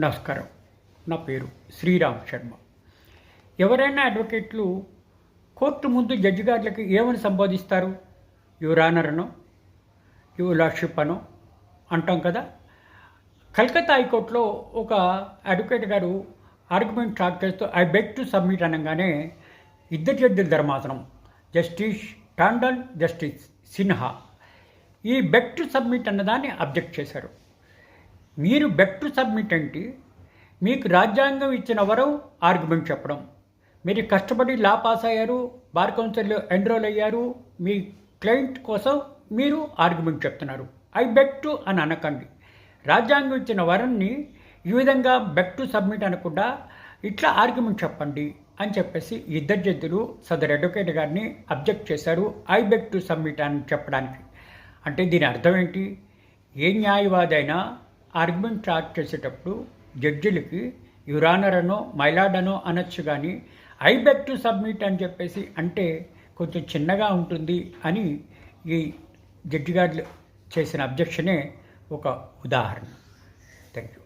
నమస్కారం. నా పేరు శ్రీరామ్ శర్మ. ఎవరైనా అడ్వకేట్లు కోర్టు ముందు జడ్జి గారులకి ఏమని సంబోధిస్తారు? యువరానరనో ఆనర్ అనో లార్డ్షిప్ అనో అంటాం కదా? కలకత్తా హైకోర్టులో ఒక అడ్వకేట్ గారు ఆర్గ్యుమెంట్ ట్రాక్ చేస్తూ ఐ బెగ్ టు సబ్మిట్ అనగానే ఇద్దరు జడ్జిల ధర్మాసనం జస్టిస్ టాండన్ జస్టిస్ సిన్హా ఈ బెగ్ టు సబ్మిట్ అన్నదాన్ని అబ్జెక్ట్ చేశారు. మీరు బెక్ టు సబ్మిట్ అంటే మీకు రాజ్యాంగం ఇచ్చిన వరం ఆర్గ్యుమెంట్ చెప్పడం. మీరు కష్టపడి లా పాస్ అయ్యారు బార్ కౌన్సిల్లో ఎన్రోల్ అయ్యారు మీ క్లయింట్ కోసం మీరు ఆర్గ్యుమెంట్ చెప్తున్నారు. ఐ బెక్ టు అని అనకండి. రాజ్యాంగం ఇచ్చిన వరాన్ని ఈ విధంగా బెక్ టు సబ్మిట్ అనకుండా ఇట్లా ఆర్గ్యుమెంట్ చెప్పండి అని చెప్పేసి ఇద్దరు జడ్జిలు సదర్ అడ్వకేట్ గారిని అబ్జెక్ట్ చేశారు ఐ బెక్ టు సబ్మిట్ అని చెప్పడానికి. అంటే దీని అర్థం ఏంటి? ఏ న్యాయవాదైనా ఆర్గ్యుమెంట్ స్టార్ట్ చేసేటప్పుడు జడ్జిలకి యురానర్ అనో మైలాడ్ అనొచ్చు కానీ ఐ బెక్ టు సబ్మిట్ అని చెప్పేసి అంటే కొంచెం చిన్నగా ఉంటుంది అని ఈ జడ్జి గారు చేసిన అబ్జెక్షనే ఒక ఉదాహరణ. Thank you